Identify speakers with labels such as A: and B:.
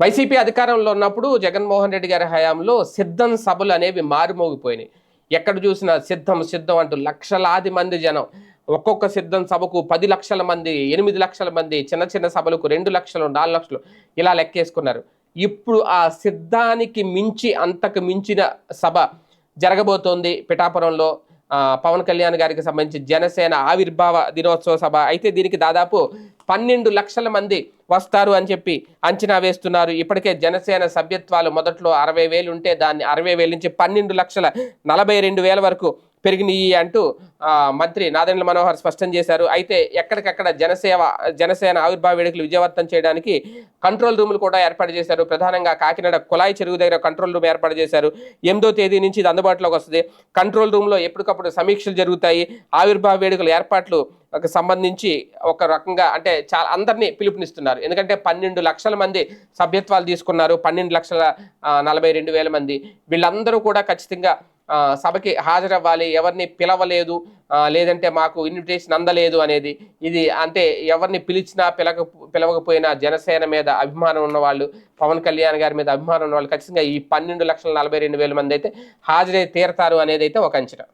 A: YCP అధికారంలో ఉన్నప్పుడు జగన్మోహన్ రెడ్డి గారి హయాంలో సిద్ధం సభలు అనేవి మారుమోగిపోయినాయి. ఎక్కడ చూసినా సిద్ధం సిద్ధం అంటూ లక్షలాది మంది జనం ఒక్కొక్క సిద్ధం సభకు పది లక్షల మంది ఎనిమిది లక్షల మంది చిన్న చిన్న సభలకు రెండు లక్షలు నాలుగు లక్షలు ఇలా లెక్కేసుకున్నారు. ఇప్పుడు ఆ సిద్ధానికి మించి అంతకు మించిన సభ జరగబోతోంది పిఠాపురంలో. పవన్ కళ్యాణ్ గారికి సంబంధించి జనసేన ఆవిర్భావ దినోత్సవ సభ అయితే దీనికి దాదాపు పన్నెండు లక్షల మంది వస్తారు అని చెప్పి అంచనా వేస్తున్నారు. ఇప్పటికే జనసేన సభ్యత్వాలు మొదట్లో అరవై వేలు ఉంటే దాన్ని అరవై వేల నుంచి పన్నెండు లక్షల నలభై రెండు వేల వరకు పెరిగినాయి అంటూ మంత్రి నాదెండ్ల మనోహర్ స్పష్టం చేశారు. అయితే ఎక్కడికక్కడ జనసేవ జనసేన ఆవిర్భావ వేడుకలు విజయవంతం చేయడానికి కంట్రోల్ రూములు కూడా ఏర్పాటు చేశారు. ప్రధానంగా కాకినాడ కుళాయి చెరువు దగ్గర కంట్రోల్ రూమ్ ఏర్పాటు చేశారు. ఎనిమిదో తేదీ నుంచి ఇది అందుబాటులోకి వస్తుంది. కంట్రోల్ రూమ్లో ఎప్పటికప్పుడు సమీక్షలు జరుగుతాయి. ఆవిర్భావ వేడుకల ఏర్పాట్లు సంబంధించి ఒక రకంగా అంటే చాలా అందరినీ పిలుపునిస్తున్నారు. ఎందుకంటే పన్నెండు లక్షల మంది సభ్యత్వాలు తీసుకున్నారు. పన్నెండు లక్షల నలభై రెండు వేల మంది. వీళ్ళందరూ కూడా ఖచ్చితంగా సభకి హాజరవ్వాలి ఎవరిని పిలవలేదు లేదంటే మాకు ఇన్విటేషన్ అందలేదు అనేది. ఇది అంటే ఎవరిని పిలిచినా పిలక పిలవకపోయినా జనసేన మీద అభిమానం ఉన్నవాళ్ళు పవన్ కళ్యాణ్ గారి మీద అభిమానం ఉన్నవాళ్ళు ఖచ్చితంగా ఈ పన్నెండు లక్షల నలభై రెండు వేల మంది అయితే హాజరై తీరతారు అనేది అయితే ఒక అంచనా.